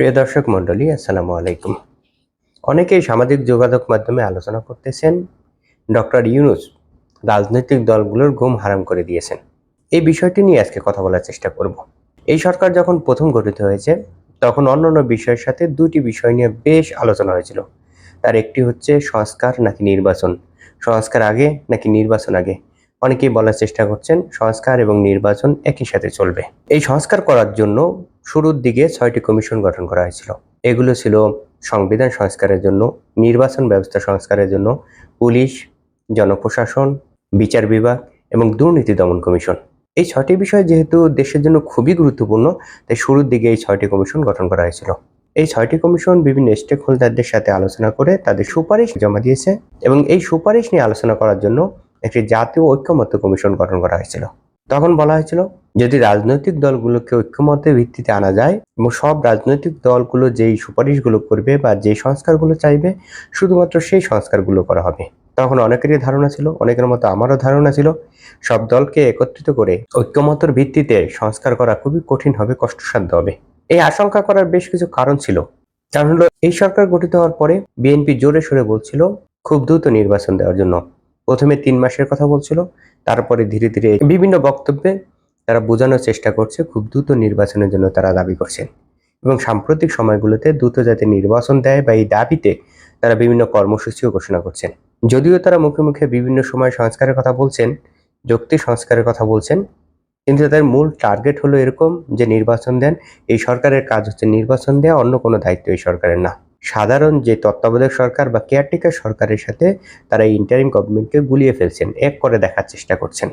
প্রিয় দর্শক মণ্ডলী, আসসালামু আলাইকুম। অনেকেই সামাজিক যোগাযোগ মাধ্যমে আলোচনা করতেছেন, ডক্টর ইউনুস রাজনৈতিক দলগুলোর ঘুম হারাম করে দিয়েছেন। এই বিষয়টি নিয়ে আজকে কথা বলার চেষ্টা করব। এই সরকার যখন প্রথম গঠিত হয়েছে, তখন অন্যান্য বিষয়ের সাথে দুটি বিষয় নিয়ে বেশ আলোচনা হয়েছিল। তার একটি হচ্ছে সংস্কার নাকি নির্বাচন। সংস্কার আগে নাকি নির্বাচন আগে? অনেকেই বলার চেষ্টা করছেন, সংস্কার এবং নির্বাচন একই সাথে চলবে। এই সংস্কার করার জন্য শুরুর দিকে ছয়টি কমিশন গঠন করা হয়েছিল। এগুলো ছিল সংবিধান সংস্কারের জন্য, নির্বাচন ব্যবস্থা সংস্কারের জন্য, পুলিশ, জনপ্রশাসন, বিচার বিভাগ এবং দুর্নীতি দমন কমিশন। এই ছয়টি বিষয় যেহেতু দেশের জন্য খুবই গুরুত্বপূর্ণ, তাই শুরুর দিকে এই ছয়টি কমিশন গঠন করা হয়েছিল। এই ছয়টি কমিশন বিভিন্ন স্টেক হোল্ডারদের সাথে আলোচনা করে তাদের সুপারিশ জমা দিয়েছে এবং এই সুপারিশ নিয়ে আলোচনা করার জন্য একটি জাতীয় ঐক্যমত্য কমিশন গঠন করা হয়েছিল। তখন বলা হয়েছিল, যদি রাজনৈতিক দলগুলোকে ঐক্যমতের ভিত্তিতে আনা যায় এবং সব রাজনৈতিক দলগুলো যেই সুপারিশগুলো করবে বা যেই সংস্কারগুলো চাইবে, শুধুমাত্র সেই সংস্কারগুলো করা হবে। তখন অনেকেরই ধারণা ছিল, অনেকের মতো আমারও ধারণা ছিল, সব দলকে একত্রিত করে ঐক্যমতর ভিত্তিতে সংস্কার করা খুবই কঠিন হবে, কষ্টসাধ্য হবে। এই আশঙ্কা করার বেশ কিছু কারণ ছিল। কারণ হলো, এই সরকার গঠিত হওয়ার পরে বিএনপি জোরে সোরে বলছিল, খুব দ্রুত নির্বাচন দেওয়ার জন্য। প্রথমে তিন মাসের কথা বলছিল, তারপরে ধীরে ধীরে বিভিন্ন বক্তব্যে তারা বোঝানোর চেষ্টা করছে খুব দ্রুত নির্বাচনের জন্য তারা দাবি করছেন এবং সাম্প্রতিক সময়গুলোতে দ্রুত যাতে নির্বাচন দেয় বা এই দাবিতে তারা বিভিন্ন কর্মসূচিও ঘোষণা করছেন। যদিও তারা মুখে মুখে বিভিন্ন সময় সংস্কারের কথা বলছেন, যুক্তি সংস্কারের কথা বলছেন, কিন্তু তাদের মূল টার্গেট হলো এরকম যে নির্বাচন দেন, এই সরকারের কাজ হচ্ছে নির্বাচন দেওয়া অন্য কোনো দায়িত্ব এই সরকারের না। সাধারণ যে তত্ত্বাবধায়ক সরকার বা কেয়ারটেকার সরকারের সাথে তারা ইন্টারিম গভর্নমেন্টকে গুলিয়ে ফেলছেন, এক করে দেখার চেষ্টা করছেন।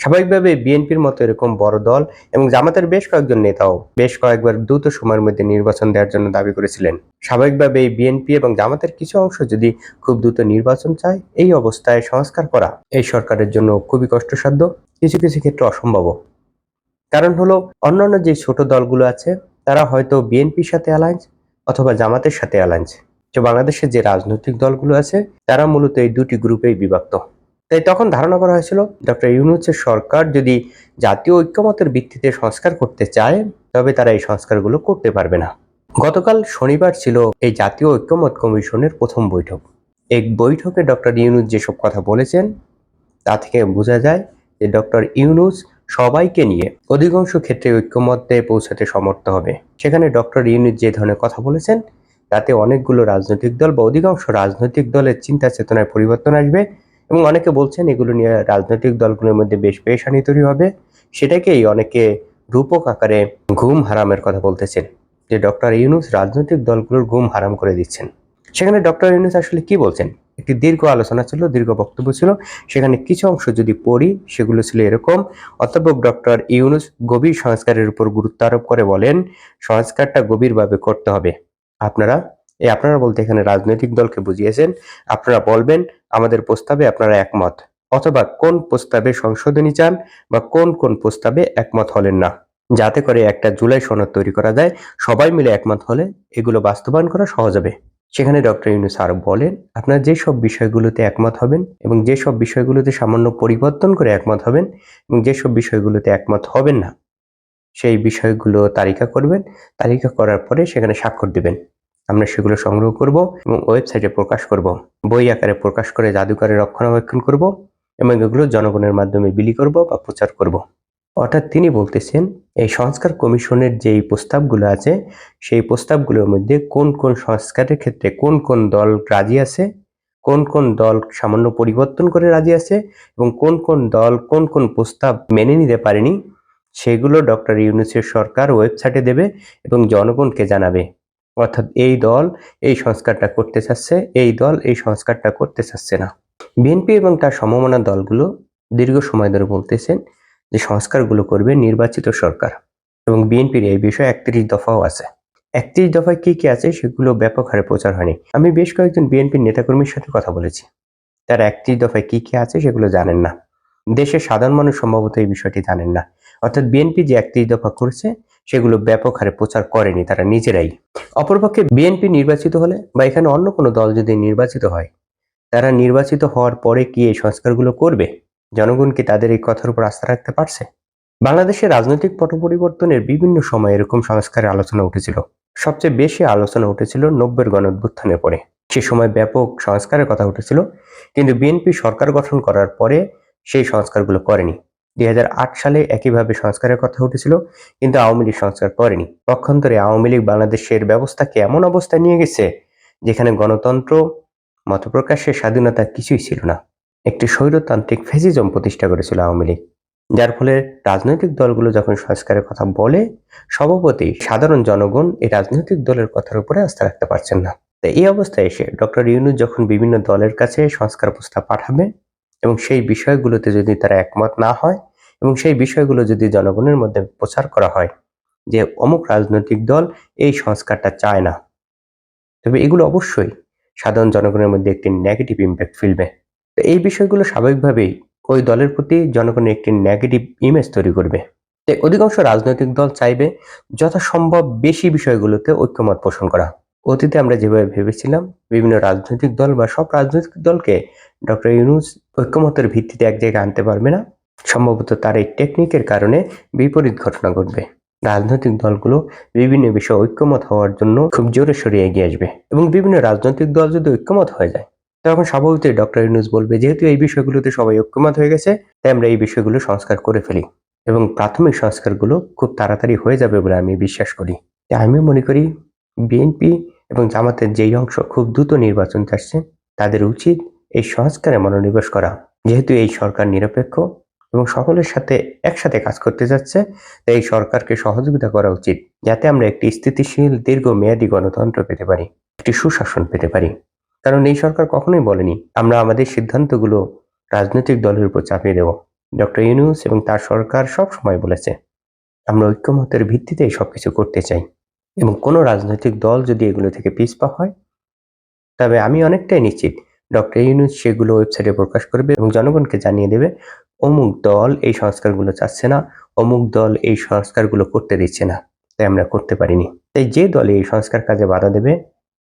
স্বাভাবিকভাবে বিএনপির মতো এরকম বড় দল এবং জামাতের বেশ কয়েকজন নেতাও বেশ কয়েকবার দ্রুত সময়ের মধ্যে নির্বাচন দেওয়ার জন্য দাবি করেছিলেন। স্বাভাবিকভাবে এই বিএনপি এবং জামাতের কিছু অংশ যদি খুব দ্রুত নির্বাচন চায়, এই অবস্থায় সংস্কার করা এই সরকারের জন্য খুবই কষ্টসাধ্য, কিছু কিছু ক্ষেত্রে অসম্ভব কারণ হলো, অন্যান্য যে ছোট দলগুলো আছে, তারা হয়তো বিএনপির সাথে অ্যালায়েন্স অথবা জামাতের সাথে অ্যালায়েন্স তো বাংলাদেশের যে রাজনৈতিক দলগুলো আছে, তারা মূলত এই দুটি গ্রুপেই বিভক্ত। তাই তখন ধারণা করা হয়েছিল, ডক্টর ইউনুসের সরকার যদি জাতীয় ঐক্যমতের ভিত্তিতে সংস্কার করতে চায়, তবে তারা এই সংস্কারগুলো করতে পারবে না। গতকাল শনিবার ছিল এই জাতীয় ঐক্যমত কমিশনের প্রথম বৈঠক। এই বৈঠকে ডক্টর ইউনুস যেসব কথা বলেছেন, তা থেকে বোঝা যায় যে ডক্টর ইউনুস সবাইকে নিয়ে অধিকাংশ ক্ষেত্রে ঐক্যমত্যে পৌঁছাতে সমর্থ হবে। সেখানে ডক্টর ইউনুস যে ধরনের কথা বলেছেন, তাতে অনেকগুলো রাজনৈতিক দল বা অধিকাংশ রাজনৈতিক দলের চিন্তা চেতনায় পরিবর্তন আসবে এবং অনেকে বলছেন এগুলো নিয়ে রাজনৈতিক দলগুলোর মধ্যে বেশ পেশানি তৈরি হবে। সেটাকেই অনেকে রূপক আকারে ঘুম হারামের কথা বলতেছেন, যে ডক্টর ইউনুস রাজনৈতিক দলগুলোর ঘুম হারাম করে দিচ্ছেন। সেখানে ডক্টর ইউনুস আসলে কি বলছেন? একটি দীর্ঘ আলোচনা ছিল, দীর্ঘ বক্তব্য ছিল। সেখানে কিছু অংশ যদি পড়ি, সেগুলো ছিল এরকম। অধ্যাপক ডক্টর ইউনুস গভীর সংস্কারের উপর গুরুত্ব আরোপ করে বলেন, সংস্কারটা গভীরভাবে করতে হবে। আপনারা, এই আপনারা বলতে এখানে রাজনৈতিক দলকে বুঝিয়েছেন। আপনারা বলবেন, আমাদের প্রস্তাবে আপনারা একমত। অথবা কোন প্রস্তাবে সংশোধনী চান বা কোন কোন প্রস্তাবে একমত হলেন না। যাতে করে একটা জুলাই সনদ তৈরি করা যায়, সবাই মিলে একমত হলে এগুলো বাস্তবায়ন করা সহজ হবে। সেখানে ডক্টর ইউনুস আরও বলেন, আপনারা যেসব বিষয়গুলোতে একমত হবেন এবং যেসব বিষয়গুলোতে সামান্য পরিবর্তন করে একমত হবেন এবং যেসব বিষয়গুলোতে একমত হবেন না, সেই বিষয়গুলো তালিকা করবেন। তালিকা করার পরে সেখানে স্বাক্ষর দেবেন। আমরা সেগুলো সংগ্রহ করব এবং ওয়েবসাইটে প্রকাশ করব, বই আকারে প্রকাশ করে জাদুকারে রক্ষণাবেক্ষণ করব এবং এগুলো জনগণের মাধ্যমে বিলি করব বা প্রচার করব। অর্থাৎ তিনি বলতেছেন, এই সংস্কার কমিশনের যেই প্রস্তাবগুলো আছে, সেই প্রস্তাবগুলোর মধ্যে কোন কোন সংস্কারের ক্ষেত্রে কোন কোন দল রাজি আছে, কোন কোন দল সামান্য পরিবর্তন করে রাজি আছে এবং কোন কোন দল কোন কোন প্রস্তাব মেনে নিতে পারেনি, সেগুলো ডক্টর ইউনুসের সরকার ওয়েবসাইটে দেবে এবং জনগণকে জানাবে। অর্থাৎ এই দল এই সংস্কারটা করতে চাচ্ছে, এই দল এই সংস্কারটা করতে চাচ্ছে না। বিএনপি এবং তার সমমনা দলগুলো দীর্ঘ সময় ধরে বলতেছেন যে সংস্কারগুলো করবে নির্বাচিত সরকার এবং বিএনপির এই বিষয়ে একত্রিশ দফাও আছে। একত্রিশ দফায় কি কি আছে সেগুলো ব্যাপক হারে প্রচার হয়নি। আমি বেশ কয়েকজন বিএনপির নেতাকর্মীর সাথে কথা বলেছি। তারা একত্রিশ দফায় কি কি আছে সেগুলো জানেন না। দেশের সাধারণ মানুষ সম্ভবত এই বিষয়টি জানেন না। অর্থাৎ বিএনপি যে একত্রিশ দফা করেছে সেগুলো ব্যাপক হারে প্রচার করেনি তারা নিজেরাই। অপরপক্ষে বিএনপি নির্বাচিত হলে বা এখানে অন্য কোনো দল যদি নির্বাচিত হয়, তারা নির্বাচিত হওয়ার পরে কি এই সংস্কারগুলো করবে? জনগণ কি তাদের এই কথার উপর আস্থা রাখতে পারছে? বাংলাদেশের রাজনৈতিক পট পরিবর্তনের বিভিন্ন সময় এরকম সংস্কারের আলোচনা উঠেছিল। সবচেয়ে বেশি আলোচনা উঠেছিল নব্বের গণঅভ্যুত্থানের পরে। সে সময় ব্যাপক সংস্কারের কথা উঠেছিল, কিন্তু বিএনপি সরকার গঠন করার পরে সেই সংস্কারগুলো করেনি। দুই হাজার আট সালে একইভাবে সংস্কারের কথা উঠেছিল, কিন্তু আওয়ামী লীগ সংস্কার করেনি। পক্ষান্তরে আওয়ামী লীগ বাংলাদেশের ব্যবস্থাকে এমন অবস্থায় নিয়ে গেছে, যেখানে গণতন্ত্র, মতপ্রকাশের স্বাধীনতা কিছুই ছিল না। একটি স্বৈরতান্ত্রিক ফেসিজম প্রতিষ্ঠা করেছিল আওয়ামী লীগ, যার ফলে রাজনৈতিক দলগুলো যখন সংস্কারের কথা বলে, সভাপতি, সাধারণ জনগণ এই রাজনৈতিক দলের কথার উপরে আস্থা রাখতে পারছেন না। তাই এই অবস্থায় এসে ডক্টর ইউনুস যখন বিভিন্ন দলের কাছে সংস্কার প্রস্তাব পাঠাবে এবং সেই বিষয়গুলোতে যদি তারা একমত না হয় এবং সেই বিষয়গুলো যদি জনগণের মধ্যে প্রচার করা হয় যে অমুক রাজনৈতিক দল এই সংস্কারটা চায় না, তবে এগুলো অবশ্যই সাধারণ জনগণের মধ্যে একটি নেগেটিভ ইম্প্যাক্ট ফেলবে। এই বিষয়গুলো স্বাভাবিকভাবেই ওই দলের প্রতি জনগণের একটি নেগেটিভ ইমেজ তৈরি করবে। তাই অধিকাংশ রাজনৈতিক দল চাইবে যথাসম্ভব বেশি বিষয়গুলোতে ঐক্যমত পোষণ করা। অতীতে আমরা যেভাবে ভেবেছিলাম, বিভিন্ন রাজনৈতিক দল বা সব রাজনৈতিক দলকে ডক্টর ইউনুস ঐক্যমতের ভিত্তিতে এক জায়গায় আনতে পারবে না, সম্ভবত তার এই টেকনিকের কারণে বিপরীত ঘটনা ঘটবে। রাজনৈতিক দলগুলো বিভিন্ন বিষয়ে ঐক্যমত হওয়ার জন্য খুব জোরে সরে এগিয়ে আসবে এবং বিভিন্ন রাজনৈতিক দল যদি ঐক্যমত হয়ে যায় তখন স্বাভাবিকই ডক্টর ইউনুস বলবে, যেহেতু এই বিষয়গুলোতে সবাই ঐক্যমত হয়ে গেছে, তাই আমরা এই বিষয়গুলো সংস্কার করে ফেলি এবং প্রাথমিক সংস্কারগুলো খুব তাড়াতাড়ি হয়ে যাবে বলে আমি বিশ্বাস করি। তাই আমি মনে করি বিএনপি এবং জামাতের যেই অংশ খুব দ্রুত নির্বাচন চাচ্ছে, তাদের উচিত এই সংস্কারে মনোনিবেশ করা। যেহেতু এই সরকার নিরপেক্ষ এবং সকলের সাথে একসাথে কাজ করতে যাচ্ছে, তাই এই সরকারকে সহযোগিতা করা উচিত, যাতে আমরা একটি স্থিতিশীল, দীর্ঘমেয়াদী গণতন্ত্র পেতে পারি, একটি সুশাসন পেতে পারি। কারণ এই সরকার কখনোই বলেনি, আমরা আমাদের সিদ্ধান্তগুলো রাজনৈতিক দলের উপর চাপিয়ে দেব। ডক্টর ইউনুস এবং তার সরকার সব সময় বলেছে, আমরা ঐক্যমতের ভিত্তিতে সব কিছু করতে চাই এবং কোনো রাজনৈতিক দল যদি এগুলো থেকে পিছপা হয়, তবে আমি অনেকটাই নিশ্চিত ডক্টর ইউনুস সেগুলো ওয়েবসাইটে প্রকাশ করবে এবং জনগণকে জানিয়ে দেবে, অমুক দল এই সংস্কারগুলো চাচ্ছে না, অমুক দল এই সংস্কারগুলো করতে দিচ্ছে না, তাই আমরা করতে পারিনি। তাই যে দল এই সংস্কার কাজে বাধা দেবে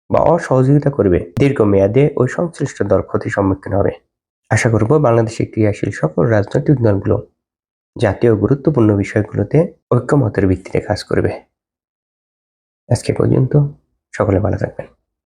বা অসহযোগিতা করবে, দীর্ঘমেয়াদে ওই সংশ্লিষ্ট দল ক্ষতির সম্মুখীন হবে। আশা করব বাংলাদেশের ক্রিয়াশীল সকল রাজনৈতিক দলগুলো জাতীয় গুরুত্বপূর্ণ বিষয়গুলোতে ঐক্যমতের ভিত্তিতে কাজ করবে। আজকে পর্যন্ত সকলে ভালো থাকবেন।